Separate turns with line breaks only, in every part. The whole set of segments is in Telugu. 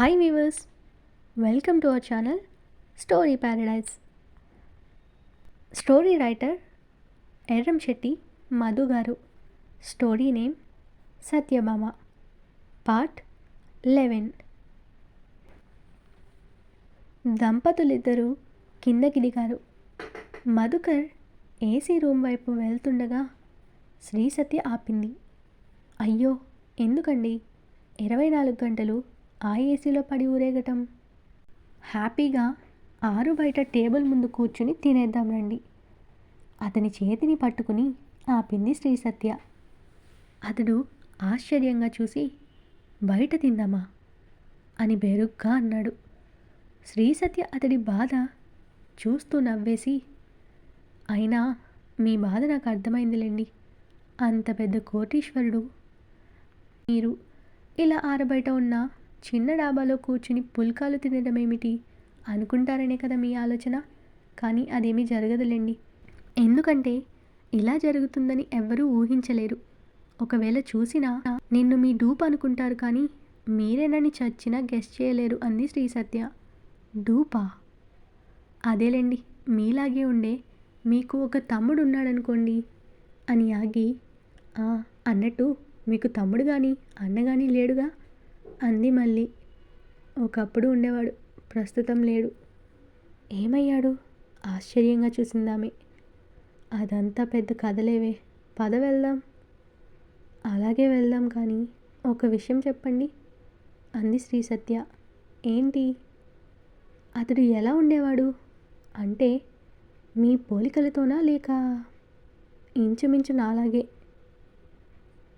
Hi viewers welcome to our channel story paradise story writer Erram Shetti Madhu garu story name Satyabhama part eleven దంపతులిద్దరూ కిందకి దిగారు మధుకర్ ఏసీ రూమ్ వైపు వెళ్తుండగా శ్రీ సత్య ఆపింది అయ్యో ఎందుకండి ఇరవై నాలుగు గంటలు ఆ ఏసీలో పడి ఊరేగటం. హ్యాపీగా ఆరు బయట టేబుల్ ముందు కూర్చుని తినేద్దాం రండి. అతని చేతిని పట్టుకుని ఆపింది శ్రీ సత్య. అతడు ఆశ్చర్యంగా చూసి బయట తిందామా? అని బెరుగ్గా అన్నాడు. శ్రీ సత్య అతడి బాధ చూస్తూ నవ్వేసి అయినా మీ బాధ నాకు అర్థమైందిలేండి. అంత పెద్ద కోటీశ్వరుడు. మీరు ఇలా ఆరబయట ఉన్న చిన్న డాబాలో కూర్చుని పుల్కాలు తినడం ఏమిటి? అనుకుంటారనే కదా మీ ఆలోచన. కానీ అదేమీ జరగదులేండి. ఎందుకంటే ఇలా జరుగుతుందని ఎవ్వరూ ఊహించలేరు. ఒకవేళ చూసినా నిన్ను మీ డూప్ అనుకుంటారు కానీ మీరేనని చచ్చినా గెస్ట్ చేయలేరు అంది శ్రీ సత్య. డూపా? అదేలేండి మీలాగే ఉండే మీకు ఒక తమ్ముడు ఉన్నాడనుకోండి అని ఆగి "ఆ, అన్నట్టు మీకు తమ్ముడు కానీ అన్న కానీ లేడుగా? అంది మళ్ళీ. ఒకప్పుడు ఉండేవాడు ప్రస్తుతం లేడు. ఏమయ్యాడు? ఆశ్చర్యంగా చూసిందామె. అదంతా పెద్ద కథలేవే. పద వెళ్దాం. అలాగే వెళ్దాం కానీ ఒక విషయం చెప్పండి అంది శ్రీ సత్య. ఏంటి? అతడు ఎలా ఉండేవాడు? అంటే మీ పోలికలతోనా లేక ఇంచుమించు నాలాగే?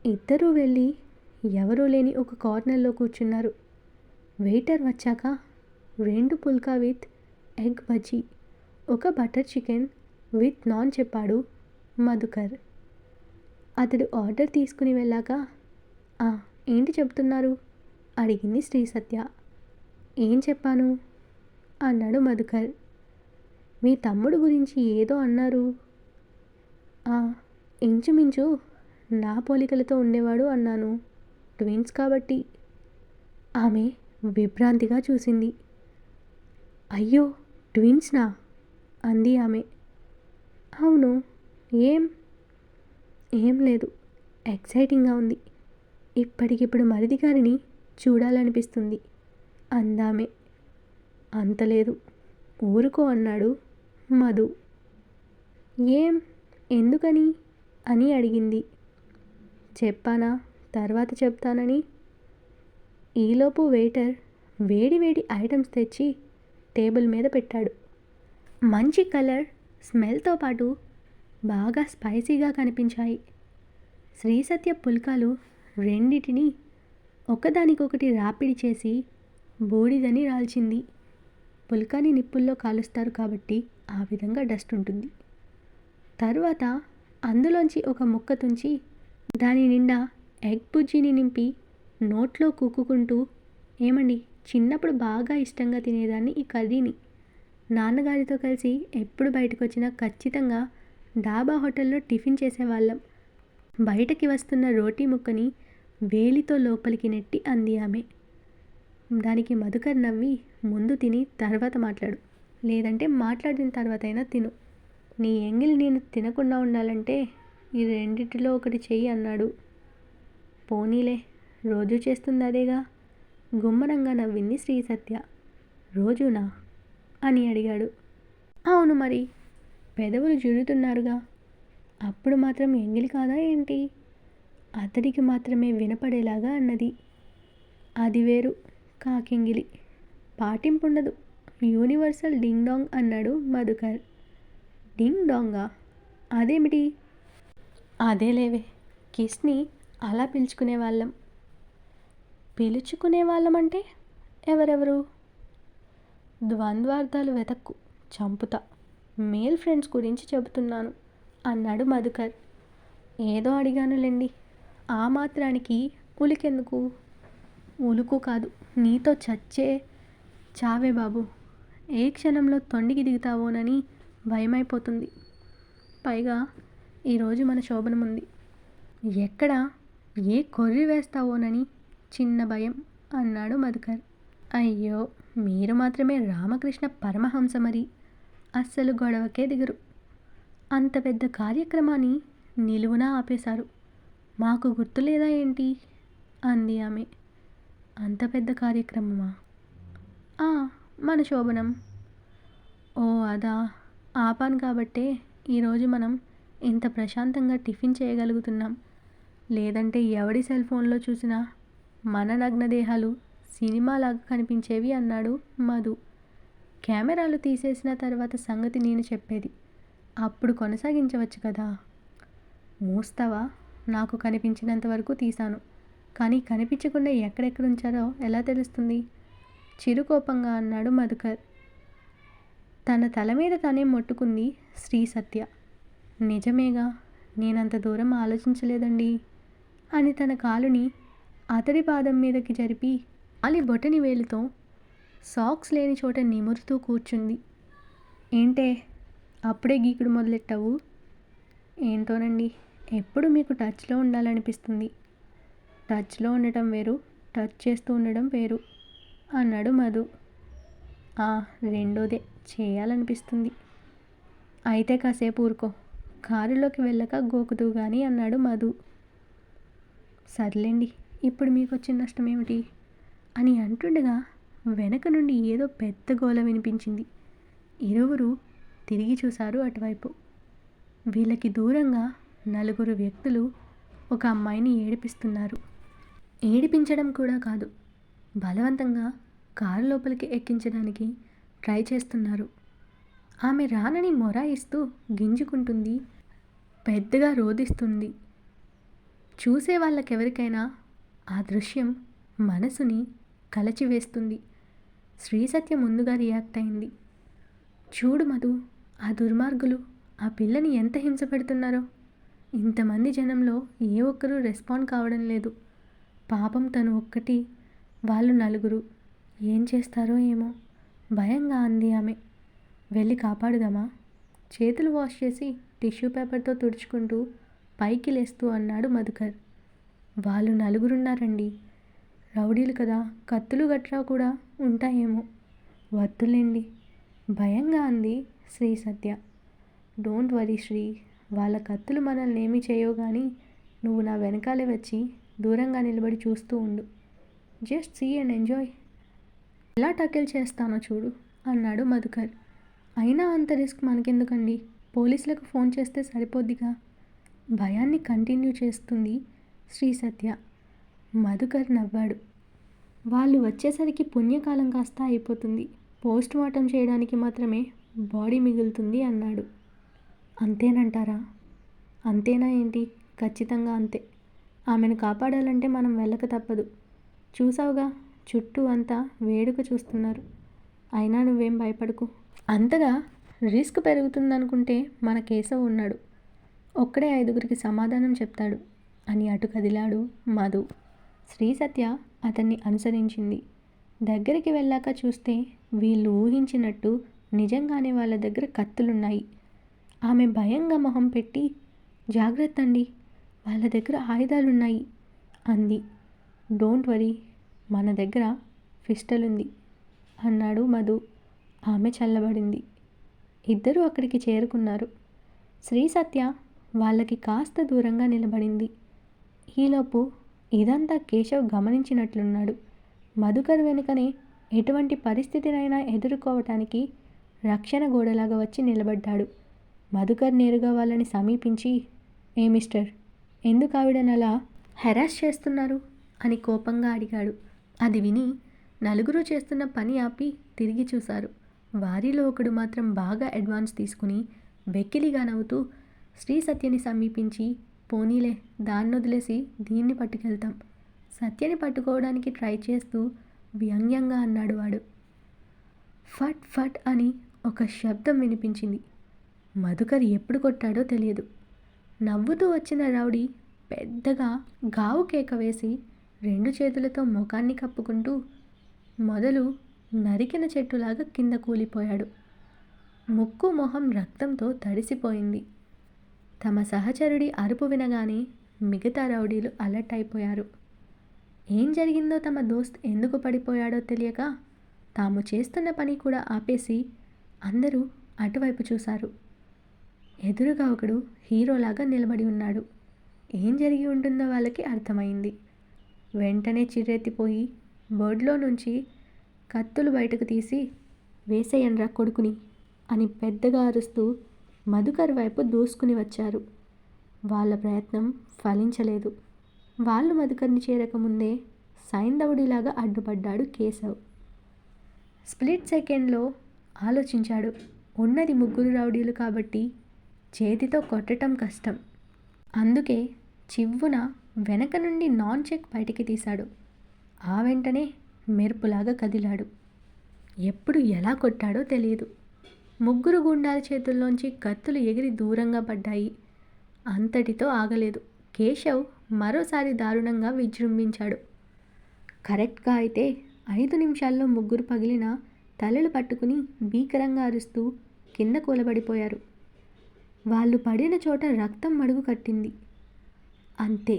ఇద్దరూ వెళ్ళి ఎవరూ లేని ఒక కార్నర్లో కూర్చున్నారు. వెయిటర్ వచ్చాక రెండు పుల్కా విత్ ఎగ్ బజ్జీ ఒక బటర్ చికెన్ విత్ నాన్ చెప్పాడు మధుకర్. అతడు ఆర్డర్ తీసుకుని వెళ్ళాక "ఆ, ఏంటి చెప్తున్నారు? అడిగింది శ్రీ సత్య ఏం చెప్పాను? అన్నాడు మధుకర్. మీ తమ్ముడు గురించి ఏదో అన్నారు. ఇంచుమించు నా పోలికలతో ఉండేవాడు అన్నాను. ట్విన్స్ కాబట్టి ఆమె విభ్రాంతిగా చూసింది. అయ్యో ట్విన్స్నా? అంది ఆమె. అవును ఏం? ఏం లేదు ఎక్సైటింగ్గా ఉంది. ఇప్పటికిప్పుడు మరిది గారిని చూడాలనిపిస్తుంది అందామె. అంతలేదు ఊరుకో అన్నాడు మధు. ఏం? ఎందుకని? అని అడిగింది. చెప్పానా? తర్వాత చెప్తానని? ఈలోపు వెయిటర్ వేడి వేడి ఐటమ్స్ తెచ్చి టేబుల్ మీద పెట్టాడు. మంచి కలర్ స్మెల్తో పాటు బాగా స్పైసీగా కనిపించాయి. శ్రీసత్య పుల్కాలు రెండిటిని ఒకదానికొకటి రాపిడి చేసి బూడిదని రాల్చింది. పుల్కాని నిప్పుల్లో కాలుస్తారు కాబట్టి ఆ విధంగా డస్ట్ ఉంటుంది. తరువాత అందులోంచి ఒక ముక్క తుంచి దాని నిండా ఎగ్ బుజ్జిని నింపి నోట్లో కుక్కుకుంటూ ఏమండి చిన్నప్పుడు బాగా ఇష్టంగా తినేదాన్ని ఈ కర్రీని. నాన్నగారితో కలిసి ఎప్పుడు బయటకు వచ్చినా ఖచ్చితంగా డాబా హోటల్లో టిఫిన్ చేసేవాళ్ళం. బయటకి వస్తున్న రోటీ ముక్కని వేలితో లోపలికి నెట్టి అంది ఆమె. దానికి మధుకర్ నవ్వి ముందు తిని తర్వాత మాట్లాడు. లేదంటే మాట్లాడిన తర్వాత అయినా తిను. నీ ఎంగిలి నేను తినకుండా ఉండాలంటే ఈ రెండిటిలో ఒకటి చెయ్యి అన్నాడు. పోనీలే రోజు చేస్తుంది అదేగా గుమ్మరంగా నవ్వింది శ్రీ సత్య రోజునా? అని అడిగాడు. అవును మరి పెదవులు జురుతున్నారుగా అప్పుడు మాత్రం ఎంగిలి కాదా ఏంటి? అతడికి మాత్రమే వినపడేలాగా అన్నది. అది వేరు కాకింగిలి. పాటింపుండదు. యూనివర్సల్ డింగ్ డాంగ్ అన్నాడు మధుకర్. డింగ్ డాంగా? అదేమిటి? అదేలేవే కిస్ని అలా పిలుచుకునే వాళ్ళం. పిలుచుకునే వాళ్ళం అంటే ఎవరెవరు? ద్వంద్వార్థాలు వెతక్కు చంపుతా. మేల్ ఫ్రెండ్స్ గురించి చెబుతున్నాను అన్నాడు మధుకర్. ఏదో అడిగానులేండి. ఆ మాత్రానికి ఉలికెందుకు? ఉలుకు కాదు నీతో చచ్చే చావే బాబు. ఏ క్షణంలో తొండికి దిగుతావోనని భయమైపోతుంది. పైగా ఈరోజు మన శోభనం ఉంది ఎక్కడ ఏ కొర్రి వేస్తావోనని? చిన్న భయం అన్నాడు మధుకర్. అయ్యో మీరు మాత్రమే రామకృష్ణ పరమహంస మరి. అస్సలు గొడవకే దిగరు. అంత పెద్ద కార్యక్రమాన్ని నిలువునా ఆపేశారు. మాకు గుర్తులేదా ఏంటి? అంది ఆమె. అంత పెద్ద కార్యక్రమమా? "ఆ, మన శోభనం. ఓ అదా. ఆపాను కాబట్టే ఈరోజు మనం ఇంత ప్రశాంతంగా టిఫిన్ చేయగలుగుతున్నాం. లేదంటే ఎవడి సెల్ ఫోన్లో చూసినా మన నగ్నదేహాలు సినిమాలాగా కనిపించేవి అన్నాడు మధు. కెమెరాలు తీసేసిన తర్వాత సంగతి నేను చెప్పేది అప్పుడు కొనసాగించవచ్చు కదా? మూస్తావా? నాకు కనిపించినంత వరకు తీశాను. కానీ కనిపించకుండా ఎక్కడెక్కడ ఉంచారో ఎలా తెలుస్తుంది? చిరుకోపంగా అన్నాడు మధుకర్. తన తల మీద తనే మొట్టుకుంది శ్రీ సత్య. నిజమేగా? నేనంత దూరం ఆలోచించలేదండి. అని తన కాలుని అతడి పాదం మీదకి జరిపి అలి బొటని వేలుతో సాక్స్ లేని చోట నిమురుతూ కూర్చుంది. ఏంటే? అప్పుడే గీకుడు మొదలెట్టావు? ఏంటోనండి? ఎప్పుడు మీకు టచ్లో ఉండాలనిపిస్తుంది? టచ్లో ఉండటం వేరు టచ్ చేస్తూ ఉండడం వేరు అన్నాడు మధు. "ఆ, రెండోదే చేయాలనిపిస్తుంది. అయితే కాసేపు ఊరుకో. కారులోకి వెళ్ళక గోకుతూ కానీ అన్నాడు మధు. సర్లేండి ఇప్పుడు మీకు వచ్చిన నష్టం ఏమిటి? అని అంటుండగా వెనక నుండి ఏదో పెద్ద గోల వినిపించింది. ఇరువురు తిరిగి చూశారు అటువైపు. వీళ్ళకి దూరంగా నలుగురు వ్యక్తులు ఒక అమ్మాయిని ఏడిపిస్తున్నారు. ఏడిపించడం కూడా కాదు బలవంతంగా కారు లోపలికి ఎక్కించడానికి ట్రై చేస్తున్నారు. ఆమె రానని మొరాయిస్తూ గింజుకుంటుంది పెద్దగా రోదిస్తుంది చూసే వాళ్ళకెవరికైనా ఆ దృశ్యం మనసుని కలచివేస్తుంది. శ్రీసత్య ముందుగా రియాక్ట్ అయింది. చూడు మధు ఆ దుర్మార్గులు ఆ పిల్లని ఎంత హింస పెడుతున్నారో. ఇంతమంది జనంలో ఏ ఒక్కరూ రెస్పాండ్ కావడం లేదు. పాపం తను ఒక్కటి వాళ్ళు నలుగురు. ఏం చేస్తారో ఏమో. భయంగా అంది ఆమె. వెళ్ళి కాపాడుదామా? చేతులు వాష్ చేసి టిష్యూ పేపర్తో తుడుచుకుంటూ పైకి లేస్తూ అన్నాడు మధుకర్. వాళ్ళు నలుగురున్నారండి. రౌడీలు కదా కత్తులు గట్రా కూడా ఉంటాయేమో. వద్దులేండి. భయంగా అంది శ్రీ సత్య. డోంట్ వరీ శ్రీ వాళ్ళ కత్తులు మనల్ని ఏమీ చేయవు కానీ నువ్వు నా వెనకాలే వచ్చి దూరంగా నిలబడి చూస్తూ ఉండు. Just see and enjoy. ఎలా టకిల్ చేస్తానో చూడు అన్నాడు మధుకర్. అయినా అంత రిస్క్ మనకెందుకండి? పోలీసులకు ఫోన్ చేస్తే సరిపోద్దిగా. భయాన్ని కంటిన్యూ చేస్తుంది శ్రీ సత్య. మధుకర్ నవ్వాడు. వాళ్ళు వచ్చేసరికి పుణ్యకాలం కాస్త అయిపోతుంది. పోస్ట్ మార్టం చేయడానికి మాత్రమే బాడీ మిగులుతుంది అన్నాడు. అంతేనంటారా? అంతేనా ఏంటి? ఖచ్చితంగా అంతే. ఆమెను కాపాడాలంటే మనం వెళ్ళక తప్పదు. చూసావుగా? చుట్టూ అంతా వేడుక చూస్తున్నారు. అయినా నువ్వేం భయపడకు. అంతగా రిస్క్ పెరుగుతుందనుకుంటే మన కేశవ్ ఉన్నాడు. ఒక్కడే ఐదుగురికి సమాధానం చెప్తాడు. అని అటు కదిలాడు మధు. శ్రీ సత్య అతన్ని అనుసరించింది. దగ్గరికి వెళ్ళాక చూస్తే వీళ్ళు ఊహించినట్టు నిజంగానే వాళ్ళ దగ్గర కత్తులున్నాయి. ఆమె భయంగా మొహం పెట్టి జాగ్రత్త అండి వాళ్ళ దగ్గర ఆయుధాలున్నాయి అంది. డోంట్ వరీ మన దగ్గర ఫిస్టలుంది ఉంది అన్నాడు మధు. ఆమె చల్లబడింది. ఇద్దరూ అక్కడికి చేరుకున్నారు. శ్రీ సత్య వాళ్ళకి కాస్త దూరంగా నిలబడింది. ఈలోపు ఇదంతా కేశవ్ గమనించినట్లున్నాడు. మధుకర్ వెనుకనే ఎటువంటి పరిస్థితినైనా ఎదుర్కోవటానికి రక్షణ గోడలాగా వచ్చి నిలబడ్డాడు. మధుకర్ నేరుగా వాళ్ళని సమీపించి ఏ మిస్టర్ ఎందుకు ఆవిడని అలా హెరాస్ చేస్తున్నారు? అని కోపంగా అడిగాడు. అది విని నలుగురు చేస్తున్న పని ఆపి తిరిగి చూశారు. వారిలో ఒకడు మాత్రం బాగా అడ్వాన్స్ తీసుకుని వెక్కిలిగా నవ్వుతూ శ్రీ సత్యని సమీపించి పోనీలే దాన్ని వదిలేసి దీన్ని పట్టుకెళ్తాం. సత్యని పట్టుకోవడానికి ట్రై చేస్తూ వ్యంగ్యంగా అన్నాడు వాడు. ఫట్ ఫట్ అని ఒక శబ్దం వినిపించింది. మధుకర్ ఎప్పుడు కొట్టాడో తెలియదు. నవ్వుతూ వచ్చిన రౌడీ పెద్దగా గావు కేక వేసి రెండు చేతులతో ముఖాన్ని కప్పుకుంటూ మొదలు నరికిన చెట్టులాగా కింద కూలిపోయాడు. ముక్కు మొహం రక్తంతో తడిసిపోయింది. తమ సహచరుడి అరుపు వినగానే మిగతా రౌడీలు అలర్ట్ అయిపోయారు. ఏం జరిగిందో తమ దోస్త్ ఎందుకు పడిపోయాడో తెలియక తాము చేస్తున్న పని కూడా ఆపేసి అందరూ అటువైపు చూశారు. ఎదురుగా ఒకడు హీరోలాగా నిలబడి ఉన్నాడు. ఏం జరిగి ఉంటుందో వాళ్ళకి అర్థమైంది. వెంటనే చిర్రెత్తిపోయి బోర్డులో నుంచి కత్తులు బయటకు తీసి వేసేయన్రా కొడుకుని అని పెద్దగా అరుస్తూ మధుకర్ వైపు దూసుకుని వచ్చారు. వాళ్ళ ప్రయత్నం ఫలించలేదు. వాళ్ళు మధుకర్ని చేరకముందే సైంధవుడిలాగా అడ్డుపడ్డాడు కేశవ్. స్ప్లిట్ సెకండ్లో ఆలోచించాడు. ఉన్నది ముగ్గురు రౌడీలు కాబట్టి చేతితో కొట్టడం కష్టం. అందుకే చివ్వున వెనక నుండి నాన్ చెక్ బయటికి తీశాడు. ఆ వెంటనే మెరుపులాగా కదిలాడు. ఎప్పుడు ఎలా కొట్టాడో తెలియదు. ముగ్గురు గుండాల చేతుల్లోంచి కత్తులు ఎగిరి దూరంగా పడ్డాయి. అంతటితో ఆగలేదు. కేశవ్ మరోసారి దారుణంగా విజృంభించాడు. కరెక్ట్గా అయితే ఐదు నిమిషాల్లో ముగ్గురు పగిలిన తలలు పట్టుకుని భీకరంగా అరుస్తూ కింద కూలబడిపోయారు. వాళ్ళు పడిన చోట రక్తం మడుగు కట్టింది. అంతే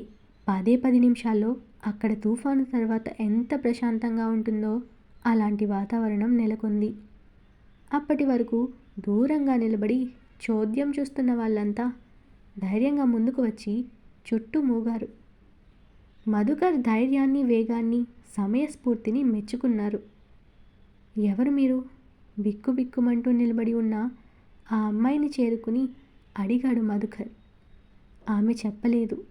పదే పది నిమిషాల్లో అక్కడ తుఫాను తర్వాత ఎంత ప్రశాంతంగా ఉంటుందో అలాంటి వాతావరణం నెలకొంది. అప్పటి వరకు దూరంగా నిలబడి చోద్యం చూస్తున్న వాళ్ళంతా ధైర్యంగా ముందుకు వచ్చి చుట్టూ మూగారు. మధుకర్ ధైర్యాన్ని వేగాన్ని సమయస్ఫూర్తిని మెచ్చుకున్నారు. ఎవరు మీరు? బిక్కు బిక్కుమంటూ నిలబడి ఉన్న ఆ అమ్మాయిని చేరుకుని అడిగాడు మధుకర్. ఆమె చెప్పలేదు.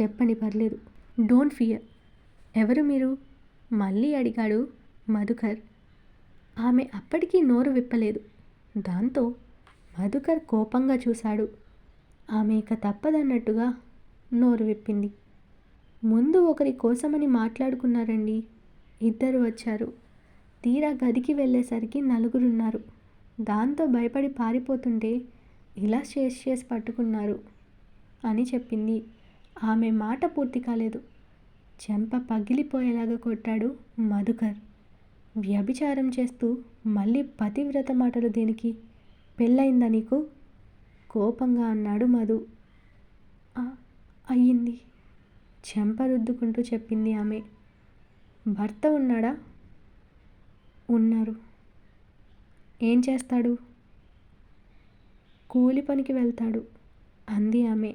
చెప్పండి పర్లేదు. Don't fear. ఎవరు మీరు? మళ్ళీ అడిగాడు మధుకర్. ఆమె అప్పటికీ నోరు విప్పలేదు. దాంతో మధుకర్ కోపంగా చూశాడు. ఆమె ఇక తప్పదన్నట్టుగా నోరు విప్పింది. ముందు ఒకరి కోసమని మాట్లాడుకున్నారండి. ఇద్దరు వచ్చారు. తీరా గదికి వెళ్ళేసరికి నలుగురున్నారు. దాంతో భయపడి పారిపోతుంటే ఇలా చేసి చేసి పట్టుకున్నారు అని చెప్పింది. ఆమె మాట పూర్తి కాలేదు. చెంప పగిలిపోయేలాగా కొట్టాడు మధుకర్. వ్యభిచారం చేస్తూ మళ్ళీ పతివ్రత మాటలు దేనికి? పెళ్ళయిందా నీకు? కోపంగా అన్నాడు మధు. అయ్యింది చెంప రుద్దుకుంటూ చెప్పింది ఆమె. భర్త ఉన్నాడా? ఉన్నారు. ఏం చేస్తాడు? కూలి పనికి వెళ్తాడు అంది ఆమె.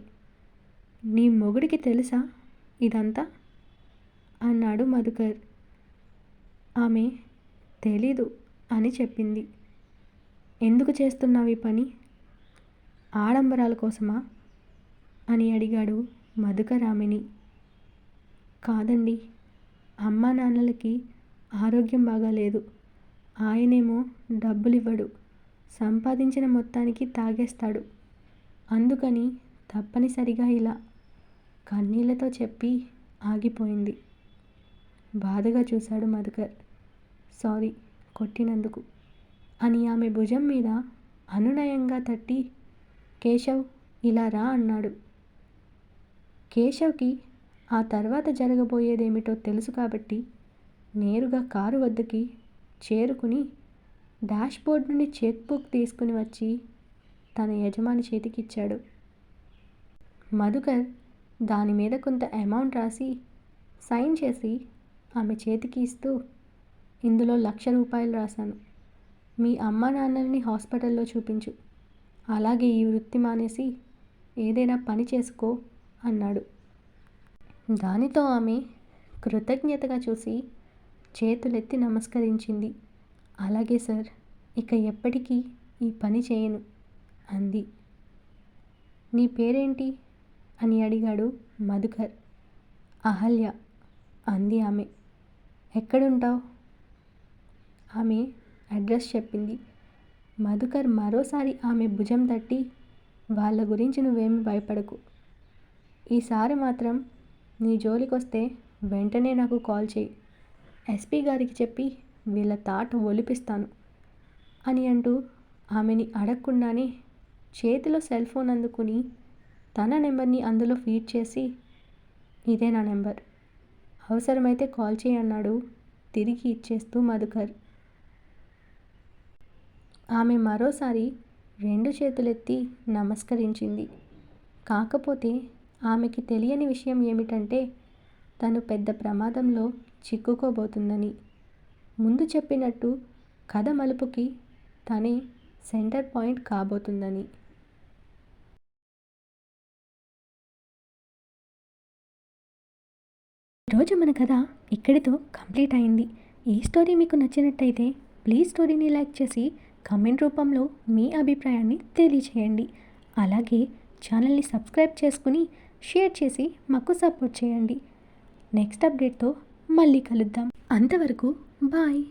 నీ మొగుడికి తెలుసా ఇదంతా? అన్నాడు మధుకర్. ఆమె తెలీదు అని చెప్పింది. ఎందుకు చేస్తున్నావు ఈ పని? ఆడంబరాల కోసమా? అని అడిగాడు మధుకరామిని. కాదండి అమ్మా నాన్నలకి ఆరోగ్యం బాగాలేదు ఆయనేమో డబ్బులు ఇవ్వడు సంపాదించిన మొత్తానికి తాగేస్తాడు. అందుకని తప్పనిసరిగా ఇలా కన్నీళ్ళతో చెప్పి ఆగిపోయింది. బాధగా చూశాడు మధుకర్. సారీ కొట్టినందుకు. అని ఆమె భుజం మీద అనునయంగా తట్టి కేశవ్ ఇలా రా అన్నాడు. కేశవ్కి ఆ తర్వాత జరగబోయేదేమిటో తెలుసు కాబట్టి నేరుగా కారు వద్దకి చేరుకుని డాష్బోర్డ్ నుండి చెక్ బుక్ తీసుకుని వచ్చి తన యజమాని చేతికిచ్చాడు. మధుకర్ దాని మీద కొంత అమౌంట్ రాసి సైన్ చేసి ఆమె చేతికి ఇస్తూ ఇందులో లక్ష రూపాయలు రాశాను. మీ అమ్మ నాన్నల్ని హాస్పిటల్లో చూపించు. అలాగే ఈ వృత్తి మానేసి ఏదైనా పని చేసుకో అన్నాడు. దానితో ఆమె కృతజ్ఞతగా చూసి చేతులెత్తి నమస్కరించింది. అలాగే సార్ ఇక ఎప్పటికీ ఈ పని చేయను అంది. నీ పేరేంటి? అని అడిగాడు మధుకర్. అహల్య అంది ఆమె. ఎక్కడుంటావు? ఆమె అడ్రస్ చెప్పింది. మధుకర్ మరోసారి ఆమె భుజం తట్టి వాళ్ళ గురించి నువ్వేమి భయపడకు. ఈసారి మాత్రం నీ జోలికొస్తే వెంటనే నాకు కాల్ చేయి. ఎస్పీ గారికి చెప్పి వీళ్ళ తాట ఒలిపిస్తాను అని అంటూ ఆమెని అడగకుండానే చేతిలో సెల్ ఫోన్ అందుకుని తన నెంబర్ని అందులో ఫీడ్ చేసి ఇదే నా నెంబర్. అవసరమైతే కాల్ చేయన్నాడు తిరిగి ఇచ్చేస్తూ మధుకర్. ఆమె మరోసారి రెండు చేతులెత్తి నమస్కరించింది. కాకపోతే ఆమెకి తెలియని విషయం ఏమిటంటే తను పెద్ద ప్రమాదంలో చిక్కుకోబోతుందని. ముందు చెప్పినట్టు కథ మలుపుకి తనే సెంటర్ పాయింట్ కాబోతుందని. ఈరోజు మన కథ ఇక్కడితో కంప్లీట్ అయింది. ఈ స్టోరీ మీకు నచ్చినట్టయితే ప్లీజ్ స్టోరీని లైక్ చేసి కమెంట్ రూపంలో మీ అభిప్రాయాన్ని తెలియచేయండి. అలాగే ఛానల్ని సబ్స్క్రైబ్ చేసుకుని షేర్ చేసి మాకు సపోర్ట్ చేయండి. నెక్స్ట్ అప్డేట్తో మళ్ళీ కలుద్దాం. అంతవరకు బాయ్.